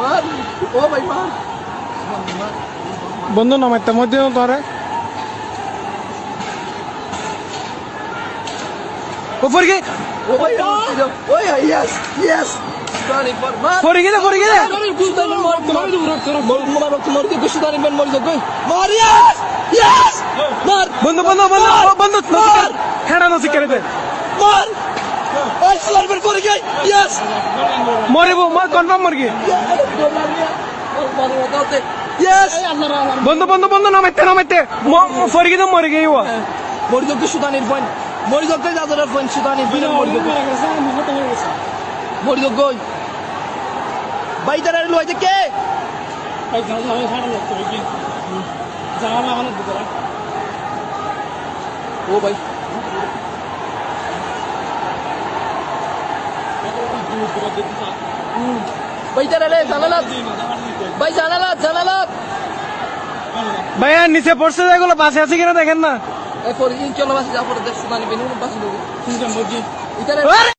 মার ও ভাই মার মার বন্ধু, নামাইতে মধ্যে ধরে। উপর কি ও ভাই ওই ইয়েস ইয়েস সুদানি পর মার পড়ে গেলে পড়ে গেলে সুদানি মার মার মার মার মার কি সুদানি বেন মার যাক মার। ইয়েস ইয়েস মার বন্ধু বন্ধু বন্ধু বন্ধু হেডা নসি করে দে মার গই মরিব কনফার্ম মরগি ইয়েস বন্ধু বন্ধু বন্ধু নামাইতে নামাইতে। পড়ে গেলে মরে গিয়ে মরি যাক সুদানির পয়েন্ট মরি যাক যাদের পয়েন্ট সুদানি বিন মরি যাক মরি যাক গই বাইদার লইতে কে? ও ভাই বাইদার রে জানালাত ভাই। জানালাত জানালাত ভাইয়া নিচে পড়ছে যেগুলো বাসে আছে কিনা দেখেন না এরপর চলো বাসে যা পরে বাসি!